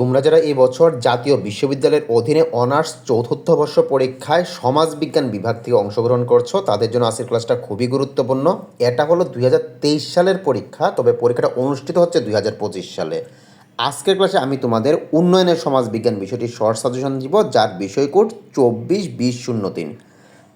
তোমরা যারা এই বছর জাতীয় বিশ্ববিদ্যালয়ের অধীনে অনার্স চতুর্থ বর্ষ পরীক্ষায় সমাজবিজ্ঞান বিভাগ থেকে অংশগ্রহণ করছ, তাদের জন্য আজকের ক্লাসটা খুবই গুরুত্বপূর্ণ। এটা হলো দুই হাজার তেইশ সালের পরীক্ষা, তবে পরীক্ষাটা অনুষ্ঠিত হচ্ছে দুই হাজার পঁচিশ সালে। আজকের ক্লাসে আমি তোমাদের উন্নয়নের সমাজবিজ্ঞান বিষয়টি শর্ট সাজেশন দিব, যার বিষয় কোড চব্বিশ বিশ শূন্য তিন।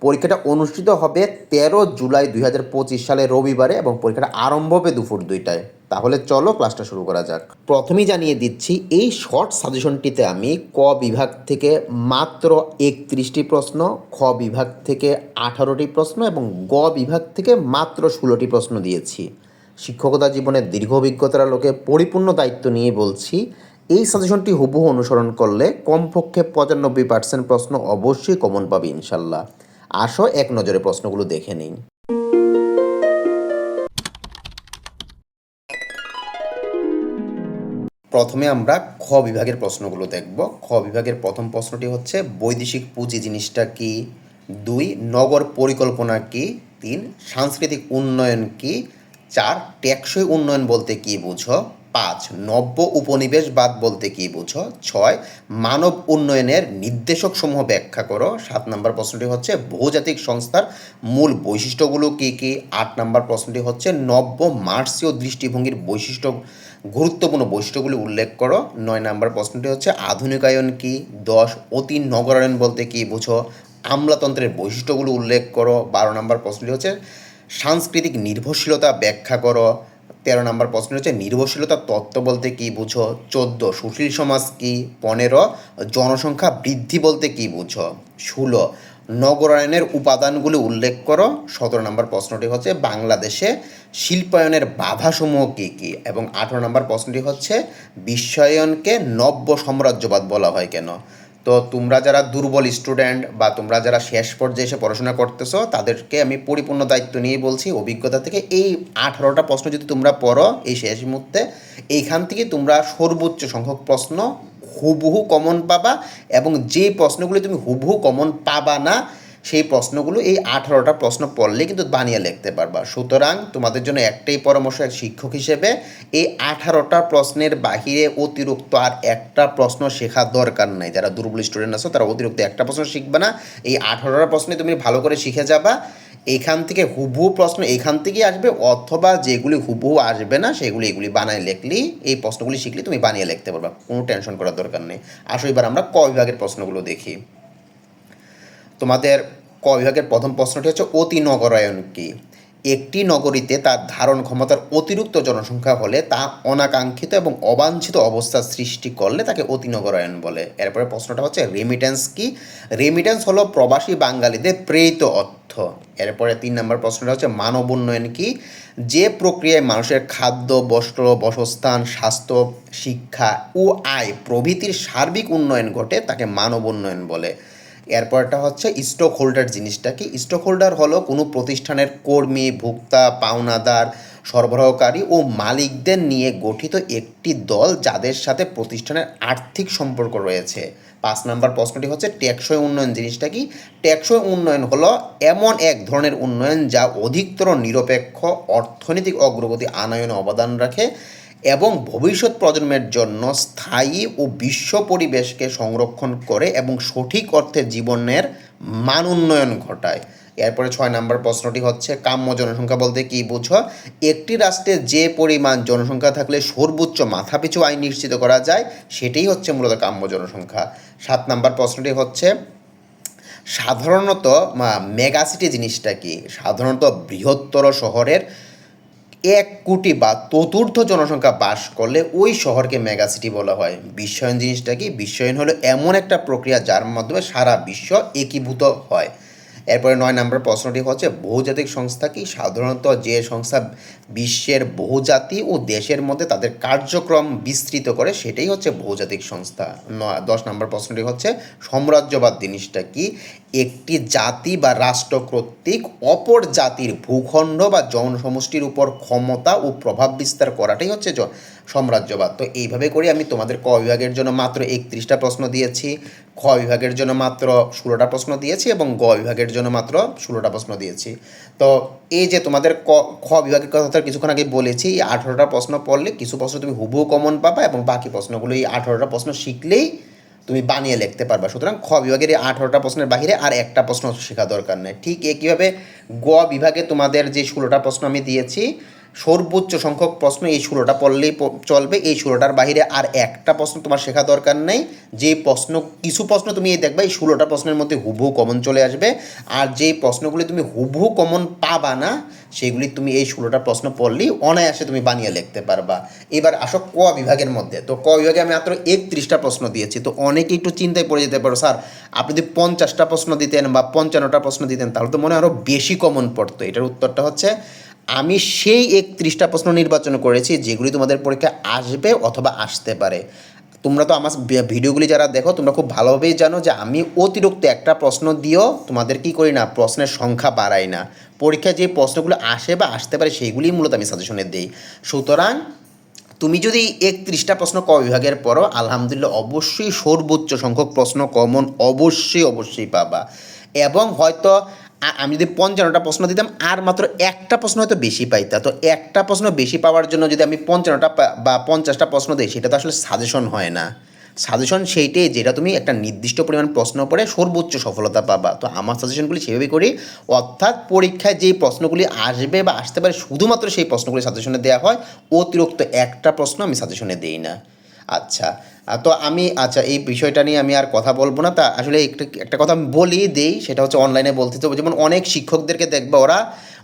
পরীক্ষাটা অনুষ্ঠিত হবে তেরো জুলাই দুই হাজার পঁচিশ সালে রবিবারে এবং পরীক্ষাটা আরম্ভ হবে দুপুর দুইটায়। তাহলে চলো ক্লাসটা শুরু করা যাক। প্রথমেই জানিয়ে দিচ্ছি, এই শর্ট সাজেশনটিতে আমি ক বিভাগ থেকে মাত্র একত্রিশটি প্রশ্ন, খ বিভাগ থেকে আঠারোটি প্রশ্ন এবং গ বিভাগ থেকে মাত্র ষোলোটি প্রশ্ন দিয়েছি। শিক্ষকতা জীবনের দীর্ঘ অভিজ্ঞতার লোকে পরিপূর্ণ দায়িত্ব নিয়ে বলছি, এই সাজেশনটি হুবহু অনুসরণ করলে কমপক্ষে পঁচানব্বই পার্সেন্ট প্রশ্ন অবশ্যই কমন পাবে ইনশাল্লাহ। আসো এক নজরে প্রশ্নগুলো দেখে নিই। প্রথমে আমরা খ বিভাগের প্রশ্নগুলো দেখব। খ বিভাগের প্রথম প্রশ্নটি হচ্ছে, বৈদেশিক পুঁজি জিনিসটা কি? দুই, নগর পরিকল্পনা কি? তিন, সাংস্কৃতিক উন্নয়ন কি? চার, টেকসই উন্নয়ন বলতে কি বুঝো? পাঁচ, নব্য উপনিবেশবাদ বলতে কি বুঝো? ছয়, মানব উন্নয়নের নির্দেশক সমূহ ব্যাখ্যা করো। সাত নম্বর প্রশ্নটি হচ্ছে, বহুজাতিক সংস্থার মূল বৈশিষ্ট্যগুলো কি কি? আট নম্বর প্রশ্নটি হচ্ছে, নব্য মার্সীয় দৃষ্টিভঙ্গির বৈশিষ্ট্য, গুরুত্বপূর্ণ বৈশিষ্ট্যগুলি উল্লেখ করো। নয় নম্বর প্রশ্নটি হচ্ছে, আধুনিকায়ন কি? দশ অতি নগরায়ন বলতে কি বুঝো? আমলাতন্ত্রের বৈশিষ্ট্যগুলো উল্লেখ করো। বারো নম্বর প্রশ্নটি হচ্ছে, সাংস্কৃতিক নির্ভরশীলতা ব্যাখ্যা করো। তেরো নম্বর প্রশ্ন হচ্ছে নির্ভরশীলতা তত্ত্ব বলতে কি বুঝো? চোদ্দ, সুশীল সমাজ কি? পনেরো, জনসংখ্যা বৃদ্ধি বলতে কি বুঝো? ষোলো, নগরায়নের উপাদানগুলি উল্লেখ করো। সতেরো নম্বর প্রশ্নটি হচ্ছে, বাংলাদেশে শিল্পায়নের বাধাসমূহ কী কী? এবং আঠেরো নম্বর প্রশ্নটি হচ্ছে বিশ্বায়নকে নব্য সাম্রাজ্যবাদ বলা হয় কেন? তো তোমরা যারা দুর্বল স্টুডেন্ট বা তোমরা যারা শেষ পর্যায়ে এসে পড়াশোনা করতেছো, তাদেরকে আমি পরিপূর্ণ দায়িত্ব নিয়ে বলছি, অভিজ্ঞতা থেকে এই আঠারোটা প্রশ্ন যদি তোমরা পড়ো, এই শেষ মুহূর্তে, এইখান থেকে তোমরা সর্বোচ্চ সংখ্যক প্রশ্ন হুবহু কমন পাবা এবং যে প্রশ্নগুলি তুমি হুবহু কমন পাবা না সেই প্রশ্নগুলো এই আঠারোটা প্রশ্ন পড়লে কিন্তু বানিয়ে লিখতে পারবা। সুতরাং তোমাদের জন্য একটাই পরামর্শ এক শিক্ষক হিসেবে এই আঠারোটা প্রশ্নের বাহিরে অতিরিক্ত আর একটা প্রশ্ন শেখা দরকার নাই। যারা দুর্বল স্টুডেন্ট আছো, তারা অতিরিক্ত একটা প্রশ্ন শিখবে না। এই আঠারোটা প্রশ্নে তুমি ভালো করে শিখে যাবা। এইখান থেকে হুবহু প্রশ্ন এইখান থেকেই আসবে, অথবা যেগুলি হুবহু আসবে না, সেগুলি এগুলি বানায় লিখলেই এই প্রশ্নগুলি শিখলে তুমি বানিয়ে লিখতে পারবা। কোনো টেনশন করার দরকার নেই। আসো এবার আমরা ক বিভাগের প্রশ্নগুলো দেখি। তোমাদের ক বিভাগের প্রথম প্রশ্নটি হচ্ছে অতি নগরায়ন কি একটি নগরীতে তার ধারণ ক্ষমতার অতিরিক্ত জনসংখ্যা হলে তা অনাকাঙ্ক্ষিত এবং অবাঞ্ছিত অবস্থা সৃষ্টি করলে তাকে অতি নগরায়ন বলে। এরপরে প্রশ্নটা হচ্ছে রেমিটেন্স কি? রেমিটেন্স হলো প্রবাসী বাঙালিদের প্রেরিত অর্থ। এরপরে তিন নম্বর প্রশ্নটা হচ্ছে মানব উন্নয়ন কি? যে প্রক্রিয়ায় মানুষের খাদ্য, বস্ত্র, বসস্থান, স্বাস্থ্য, শিক্ষা ও আয় প্রভৃতির সার্বিক উন্নয়ন ঘটে তাকে মানব উন্নয়ন বলে। এরপরটা হচ্ছে স্টক হোল্ডার জিনিসটা কি? স্টক হোল্ডার হলো কোনো প্রতিষ্ঠানের কর্মী, ভোক্তা, পাওনাদার, সরবরাহকারী ও মালিকদের নিয়ে গঠিত একটি দল যাদের সাথে প্রতিষ্ঠানের আর্থিক সম্পর্ক রয়েছে। পাঁচ নম্বর প্রশ্নটি হচ্ছে টেকসই উন্নয়ন জিনিসটা কি? টেকসই উন্নয়ন হলো এমন এক ধরনের উন্নয়ন যা অধিকতর নিরপেক্ষ অর্থনৈতিক অগ্রগতি আনয়নে অবদান রাখে। এবং ভবিষ্যৎ প্রজন্মের জন্য স্থায়ী ও বিশ্ব পরিবেশকে সংরক্ষণ করে এবং সঠিক অর্থে জীবনের মান উন্নয়ন ঘটায়। এরপরে ছয় নম্বর প্রশ্নটি হচ্ছে, কাম্য জনসংখ্যা বলতে কি বুঝো? একটি রাষ্ট্রে যে পরিমাণ জনসংখ্যা থাকলে সর্বোচ্চ মাথাপিছু আয় নিশ্চিত করা যায়, সেটাই হচ্ছে মূলত কাম্য জনসংখ্যা। সাত নম্বর প্রশ্নটি হচ্ছে, সাধারণত মেগাসিটি জিনিসটা কি? সাধারণত বৃহত্তর শহরের এক কোটি বা চতুর্থ জনসংখ্যা বাস করলে ওই শহরকে মেগাসিটি বলা হয়। বিশ্বায়ন জিনিসটা কি? বিশ্বায়ন হলো এমন একটা প্রক্রিয়া যার মাধ্যমে সারা বিশ্ব একীভূত হয়। এরপরে নয় নম্বর প্রশ্নটি হচ্ছে, বহুজাতিক সংস্থা কি? সাধারণত যে সংস্থা বিশ্বের বহুজাতি ও দেশের মধ্যে তাদের কার্যক্রম বিস্তৃত করে, সেটাই হচ্ছে বহুজাতিক সংস্থা। দশ নম্বর প্রশ্নটি হচ্ছে, সাম্রাজ্যবাদ জিনিসটা কি? একটি জাতি বা রাষ্ট্র কর্তৃক অপর জাতির ভূখণ্ড বা জনসমষ্টির উপর ক্ষমতা ও প্রভাব বিস্তার করাটাই হচ্ছে সাম্রাজ্যবাদ। তো এইভাবে করে আমি তোমাদের ক বিভাগের জন্য মাত্র একত্রিশটা প্রশ্ন দিয়েছি, খ বিভাগের জন্য মাত্র ষোলোটা প্রশ্ন দিয়েছি এবং গ বিভাগের জন্য মাত্র ষোলোটা প্রশ্ন দিয়েছি। তো এই যে তোমাদের ক, খ বিভাগের কথা কিছুক্ষণ আগে বলেছি, এই আঠেরোটা প্রশ্ন পড়লে কিছু প্রশ্ন তুমি হুবহু কমন পাবা এবং বাকি প্রশ্নগুলো এই আঠেরোটা প্রশ্ন শিখলেই তুমি বানিয়ে লিখতে পারবা। সুতরাং খ বিভাগের এই আঠারোটা প্রশ্নের বাহিরে আর একটা প্রশ্ন শেখা দরকার নেই। ঠিক একইভাবে গ বিভাগে তোমাদের যে ষোলোটা প্রশ্ন আমি দিয়েছি সর্বোচ্চ সংখ্যক প্রশ্ন এই ষোলোটা পড়লেই চলবে, এই ষোলোটার বাহিরে আর একটা প্রশ্ন তোমার শেখা দরকার নেই। যে প্রশ্ন, কিছু প্রশ্ন তুমি এই দেখবা, এই ষোলোটা প্রশ্নের মধ্যে হুবহু কমন চলে আসবে। আর যেই প্রশ্নগুলি তুমি হুবহু কমন পাবা না, সেগুলি তুমি এই ষোলোটা প্রশ্ন পড়লেই অনায়াসে তুমি বানিয়ে লিখতে পারবা। এবার আসো ক বিভাগের মধ্যে। তো ক বিভাগে আমি মাত্র একত্রিশটা প্রশ্ন দিয়েছি। তো অনেকে একটু চিন্তায় পড়ে যেতে পারো, স্যার, আপনি যদি পঞ্চাশটা প্রশ্ন দিতেন বা পঞ্চান্নটা প্রশ্ন দিতেন, তাহলে তো মনে আরও বেশি কমন পড়তো। এটার উত্তরটা হচ্ছে আমি সেই একত্রিশটা প্রশ্ন নির্বাচন করেছি, যেগুলি তোমাদের পরীক্ষায় আসবে অথবা আসতে পারে। তোমরা তো আমার ভিডিওগুলি যারা দেখো, তোমরা খুব ভালোভাবেই জানো যে আমি অতিরিক্ত একটা প্রশ্ন দিয়েও তোমাদের কি করি না, প্রশ্নের সংখ্যা বাড়াই না। পরীক্ষায় যে প্রশ্নগুলো আসে বা আসতে পারে সেইগুলি মূলত আমি সাজেশনে দিই। সুতরাং, তুমি যদি একত্রিশটা প্রশ্ন ক বিভাগের পরও আলহামদুলিল্লাহ অবশ্যই সর্বোচ্চ সংখ্যক প্রশ্ন কমন অবশ্যই অবশ্যই পাবা। এবং হয়তো আমি যদি পঞ্চান্নটা প্রশ্ন দিতাম, আর মাত্র একটা প্রশ্ন হয়তো বেশি পাইতা। তো একটা প্রশ্ন বেশি পাওয়ার জন্য যদি আমি পঞ্চান্নটা বা পঞ্চাশটা প্রশ্ন দিই, সেটা তো আসলে সাজেশন হয় না। সাজেশন সেইটাই, যেটা তুমি একটা নির্দিষ্ট পরিমাণ প্রশ্ন পড়ে সর্বোচ্চ সফলতা পাবা। তো আমার সাজেশনগুলি সেভাবেই করি। অর্থাৎ পরীক্ষায় যেই প্রশ্নগুলি আসবে বা আসতে পারে, শুধুমাত্র সেই প্রশ্নগুলি সাজেশনে দেওয়া হয়। অতিরিক্ত একটা প্রশ্ন আমি সাজেশনে দিই না। আচ্ছা তো আমি আচ্ছা এই বিষয়টা নিয়ে আমি আর কথা বলব না। তা আসলে একটা একটা কথা আমি বলি, দেই, সেটা হচ্ছে অনলাইনে বলতে তো যেমন অনেক শিক্ষকদেরকে দেখবা, ওরা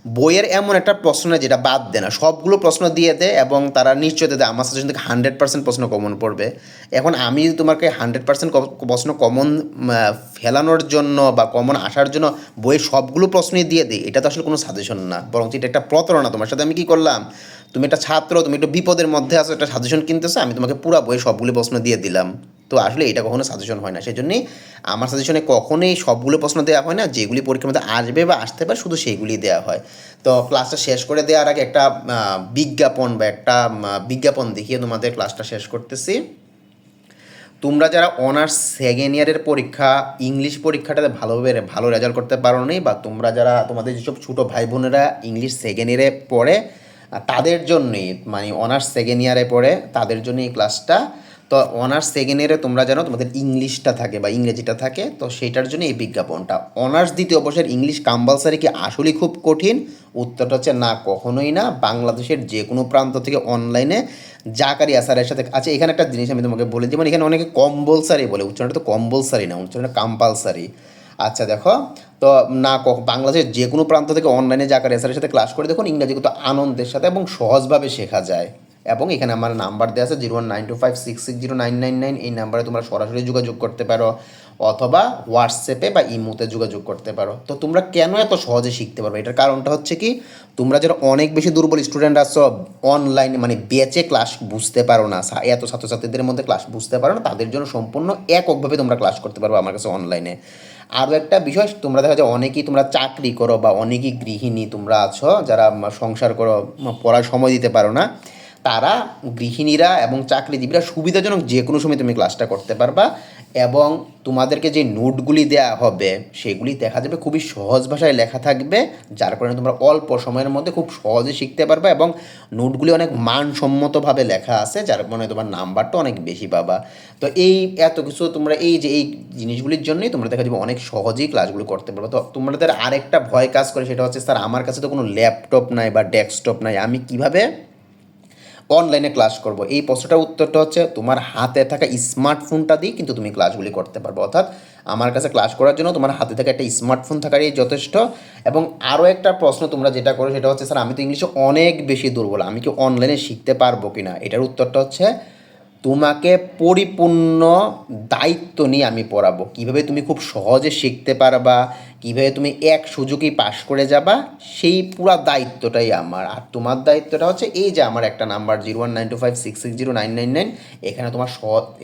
বইয়ের এমন একটা প্রশ্ন যেটা বাদ দেয় না। সবগুলো প্রশ্ন দিয়ে দেয় এবং তারা নিশ্চয়তা দেয় আমার সাজেশন থেকে হান্ড্রেড পার্সেন্ট প্রশ্ন কমন পড়বে এখন আমি যদি তোমাকে হান্ড্রেড পার্সেন্ট প্রশ্ন কমন ফেলানোর জন্য বা কমন আসার জন্য বইয়ের সবগুলো প্রশ্নই দিয়ে দিই, এটা তো আসলে কোনো সাজেশন না। বরং এটা একটা প্রতারণা। তোমার সাথে আমি কী করলাম? তুমি একটা ছাত্র, তুমি একটু বিপদের মধ্যে আছো, একটা সাজেশন কিনতেছো, আমি তোমাকে পুরো বইয়ের সবগুলো প্রশ্ন দিয়ে দিলাম। তো আসলে এটা কখনো সাজেশন হয় না। সেই জন্যই আমার সাজেশনে কখনোই সবগুলো প্রশ্ন দেওয়া হয় না, যেগুলি পরীক্ষার মধ্যে আসবে বা আসতে পারে শুধু সেইগুলি দেওয়া হয়। তো ক্লাসটা শেষ করে দেওয়ার আগে একটা বিজ্ঞাপন বা একটা বিজ্ঞাপন দেখিয়ে তোমাদের ক্লাসটা শেষ করতেছি। তোমরা যারা অনার্স সেকেন্ড ইয়ারের পরীক্ষা ইংলিশ পরীক্ষাটাতে ভালোভাবে, ভালো রেজাল্ট করতে পারো নি বা তোমরা যারা তোমাদের যেসব ছোটো ভাই বোনেরা ইংলিশ সেকেন্ড ইয়ারে পড়ে, তাদের জন্যই মানে অনার্স সেকেন্ড ইয়ারে পড়ে, তাদের জন্য এই ক্লাসটা তো অনার্স সেকেন্ড ইয়ারে তোমরা জানো তোমাদের ইংলিশটা থাকে বা ইংরেজিটা থাকে, তো সেইটার জন্য এই বিজ্ঞাপনটা। অনার্স দ্বিতীয় বর্ষের ইংলিশ কম্পালসারি কি আসলেই খুব কঠিন? উত্তরটা হচ্ছে না, কখনোই না। বাংলাদেশের যে কোনো প্রান্ত থেকে অনলাইনে জাকারি আসারের সাথে আচ্ছা এখানে একটা জিনিস আমি তোমাকে বলি মানে এখানে অনেকে কম্বলসারি বলে, উচ্চারণটা তো কম্বলসারি না, উচ্চারণটা কম্পালসারি আচ্ছা দেখো। তো না, ক- বাংলাদেশের যে কোনো প্রান্ত থেকে অনলাইনে জাকারি আসারের সাথে ক্লাস করে, দেখুন ইংরাজি কত আনন্দের সাথে এবং সহজভাবে শেখা যায়। এবং এখানে আমার নাম্বার দেওয়া আছে zero one nine two five six six zero nine nine nine. এই নাম্বারে তোমরা সরাসরি যোগাযোগ করতে পারো অথবা হোয়াটসঅ্যাপে বা ইমোতে যোগাযোগ করতে পারো। তো তোমরা কেন এত সহজে শিখতে পারবে? এটার কারণটা হচ্ছে কি, তোমরা যারা অনেক বেশি দুর্বল স্টুডেন্ট আছো অনলাইনে মানে বেচে ক্লাস বুঝতে পারো না এত ছাত্রছাত্রীদের মধ্যে ক্লাস বুঝতে পারো না, তাদের জন্য সম্পূর্ণ এককভাবে তোমরা ক্লাস করতে পারবে আমার কাছে অনলাইনে আরও একটা বিষয়, তোমরা দেখা যায় অনেকেই তোমরা চাকরি করো বা অনেকেই গৃহিণী তোমরা আছো, যারা সংসার করো, পড়ার সময় দিতে পারো না। তারা গৃহিণীরা এবং চাকরিজীবীরা সুবিধাজনক যে কোনো সময় তুমি ক্লাসটা করতে পারবা এবং তোমাদেরকে যে নোটগুলি দেওয়া হবে, সেগুলি দেখা যাবে খুবই সহজ ভাষায় লেখা থাকবে, যার কারণে তোমরা অল্প সময়ের মধ্যে খুব সহজে শিখতে পারবে এবং নোটগুলি অনেক মানসম্মতভাবে লেখা আছে, যার কারণে তোমার নাম্বারটা অনেক বেশি পাবা। তো এই এত কিছু তোমরা এই যে এই জিনিসগুলির জন্যই তোমরা দেখা যাবে অনেক সহজেই ক্লাসগুলো করতে পারবে। তো তোমাদের আরেকটা ভয় কাজ করে সেটা হচ্ছে, স্যার, আমার কাছে তো কোনো ল্যাপটপ নাই বা ডেস্কটপ নাই, আমি কীভাবে অনলাইনে ক্লাস করব? এই প্রশ্নটার উত্তরটা হচ্ছে, তোমার হাতে থাকা স্মার্টফোনটা দিয়ে কিন্তু তুমি ক্লাসগুলি করতে পারবে। অর্থাৎ আমার কাছে ক্লাস করার জন্য তোমার হাতে থাকা একটা স্মার্টফোন থাকারই যথেষ্ট। এবং আরও একটা প্রশ্ন তোমরা যেটা করো, সেটা হচ্ছে, স্যার, আমি তো ইংলিশে অনেক বেশি দুর্বল। আমি কি অনলাইনে শিখতে পারব কি না এটার উত্তরটা হচ্ছে, তোমাকে পরিপূর্ণ দায়িত্ব নিয়ে আমি পড়াবো। কীভাবে তুমি খুব সহজে শিখতে পারবা? কীভাবে তুমি এক সুযোগেই পাশ করে যাবা, সেই পুরো দায়িত্বটাই আমার। আর তোমার দায়িত্বটা হচ্ছে এই যে আমার একটা number, zero one nine two five six six zero nine nine nine. এখানে তোমার স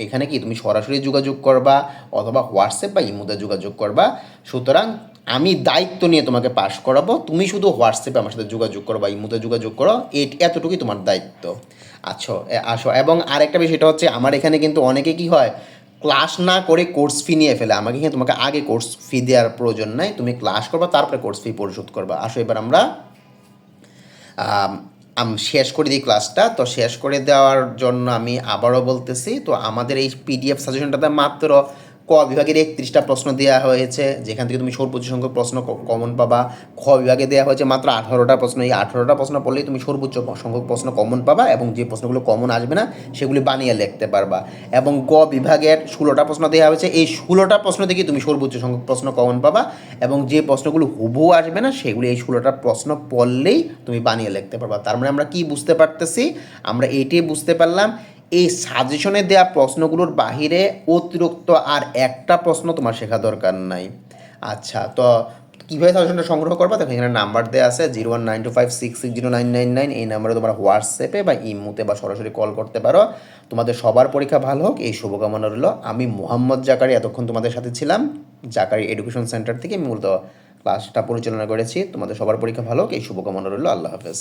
এখানে কি তুমি সরাসরি যোগাযোগ করবা অথবা হোয়াটসঅ্যাপ বা ইমোতে যোগাযোগ করবা। সুতরাং আমি দায়িত্ব নিয়ে তোমাকে পাশ করাবো, তুমি শুধু হোয়াটসঅ্যাপে আমার সাথে যোগাযোগ করো বা ইমোতে যোগাযোগ করো এতটুকুই তোমার দায়িত্ব। আচ্ছা আসো। এবং আরেকটা বিষয়টা হচ্ছে, আমার এখানে কিন্তু অনেকে কি হয় ক্লাস না করে কোর্স ফি নিয়ে ফেলে। আমাকে কিন্তু তোমাকে আগে কোর্স ফি দেওয়ার প্রয়োজন নাই? তুমি ক্লাস করবা তারপরে কোর্স ফি পরিশোধ করবা। আসো এবার আমরা আম, আম শেষ করে দিই ক্লাসটা তো শেষ করে দেওয়ার জন্য আমি আবারও বলতেছি তো আমাদের এই পিডিএফ সাজেশনটাতে মাত্র ক বিভাগের একত্রিশটা প্রশ্ন দেওয়া হয়েছে, যেখান থেকে তুমি সর্বোচ্চ সংখ্যক প্রশ্ন কমন পাবা। খ বিভাগে দেওয়া হয়েছে মাত্র আঠারোটা প্রশ্ন। এই আঠারোটা প্রশ্ন পড়লেই তুমি সর্বোচ্চ সংখ্যক প্রশ্ন কমন পাবা এবং যে প্রশ্নগুলো কমন আসবে না, সেগুলি বানিয়ে লিখতে পারবা। এবং গ বিভাগের ষোলোটা প্রশ্ন দেওয়া হয়েছে, এই ষোলোটা প্রশ্ন থেকে তুমি সর্বোচ্চ সংখ্যক প্রশ্ন কমন পাবা এবং যে প্রশ্নগুলো হুবহু আসবে না, সেগুলি এই ষোলোটা প্রশ্ন পড়লেই তুমি বানিয়ে লিখতে পারবা। তার মানে আমরা কি বুঝতে পারতেছি? আমরা এইটাই বুঝতে পারলাম এই সাজেশনে দেওয়া প্রশ্নগুলোর বাহিরে অতিরিক্ত আর একটা প্রশ্ন তোমার শেখা দরকার নাই। আচ্ছা তো কীভাবে সাজেশনটা সংগ্রহ করবা? দেখো, এখানে নাম্বার দেওয়া আছে zero one nine two five six six zero nine nine nine এই নাম্বারে তোমরা হোয়াটসঅ্যাপে বা ইমুতে বা সরাসরি কল করতে পারো। তোমাদের সবার পরীক্ষা ভালো হোক, এই শুভকামনা রইল। আমি মোহাম্মদ জাকারি, এতক্ষণ তোমাদের সাথে ছিলাম, জাকারি এডুকেশন সেন্টার থেকে, মূলত ক্লাসটা পরিচালনা করেছি। তোমাদের সবার পরীক্ষা ভালো হোক, এই শুভকামনা রইল। আল্লাহ হাফেজ।